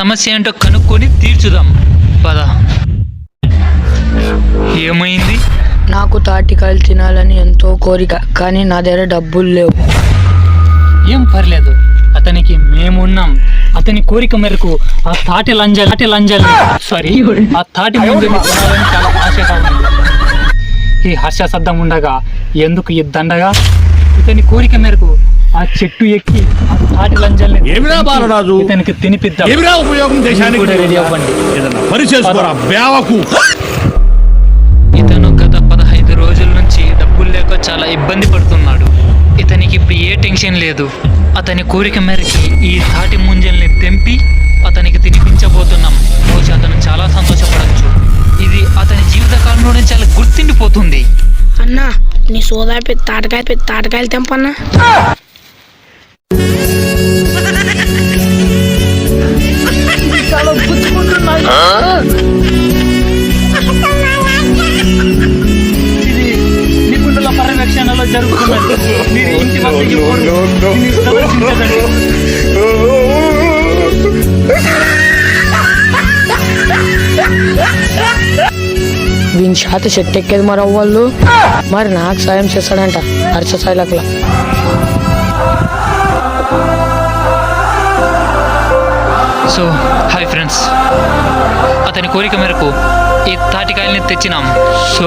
సమస్య ఏంటో కనుక్కొని తీర్చుదాం. పద. ఏమైంది? నాకు తాటికాయలు తినాలని ఎంతో కోరిక కానీ నా దగ్గర డబ్బులు లేవు. ఏం పర్లేదు. అతనికి మేమున్నాం. అతని కోరిక మేరకు ఆ తాటి లంజల్ తాటి లంజల్ సారీ ఆ తాటి కొనాలని చాలా ఆశగా ఉంది. ఈ హర్షశబ్దం ఉండగా ఎందుకు ఈ దండగా? ఇతని కోరిక మేరకు ఆ చెట్టు ఎక్కి ఆ తాటి లంజల్ని ఏమిరా బాలరాజు? ఇతనికి తినిపిద్దాం. ఏమిరా ఉపయోగం దేశానికి? కూడా రెడీ అవ్వండి. ఏదన్నా పని చేసుకోరా బేవకు ఇతను గత పదహైదు రోజుల నుంచి డబ్బులు లేక చాలా ఇబ్బంది పడుతున్నాడు. ఇతనికి ఇప్పుడు ఏ టెన్షన్ లేదు. అతని కోరిక మేరకు ఈ తాటి ముంజల్ని తెంపి అతనికి తినిపించబోతున్నాం. బహుశా అతను చాలా సంతోషపడచ్చు. ఇది అతని జీవితకాలంలోనే చాలా గుర్తుండిపోతుంది. అన్నా నీ సోదా పెద్ద తాటకాయ తాటకాయలు తెంపన్నా. జరుగుతున్నది మీరు ఇంటి వద్దకి ప్రదర్శించదండి. వీని చేత చెట్టు ఎక్కేది మరి అవ్వాళ్ళు? మరి నాకు సాయం చేస్తాడంట హర్ష సాయిలకులా. సో హాయ్ ఫ్రెండ్స్ అతని కోరిక మేరకు ఈ తాటికాయల్ని తెచ్చినాం. సో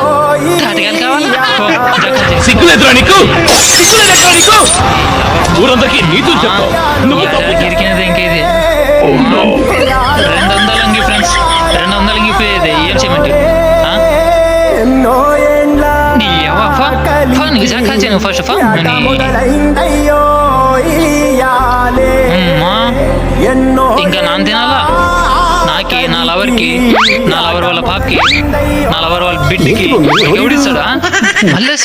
సిగ్గులేదురా నీకు? నీకు? ఊరందరికీ నీతులు చెప్తావు. నువ్వు తప్పు గిరికినది ఇంకేది? రెండు వందలు అంగి ఫ్రెండ్స్. రెండు వందలు అంగిపోయేది ఏం ఏండ్ల నీ అవ్వ ఫా ఫా నీకు జక్కలు చేయను ఫస్ట్ ఫా నా లవర్కి నా లవర్ వాళ్ళ పాపకి నా లవర్ వాళ్ళ బిడ్డకి ఎవడిస్తాడా? మళ్ళీ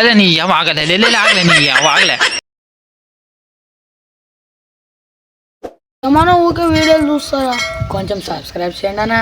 అదే నీ ఆగలే లే, లే, లే, ఆగలే నీ అవ్వ ఆగలే. మనం ఊకే వీడియోలు చూస్తారా? కొంచెం సబ్స్క్రైబ్ చేయండి అన్నా.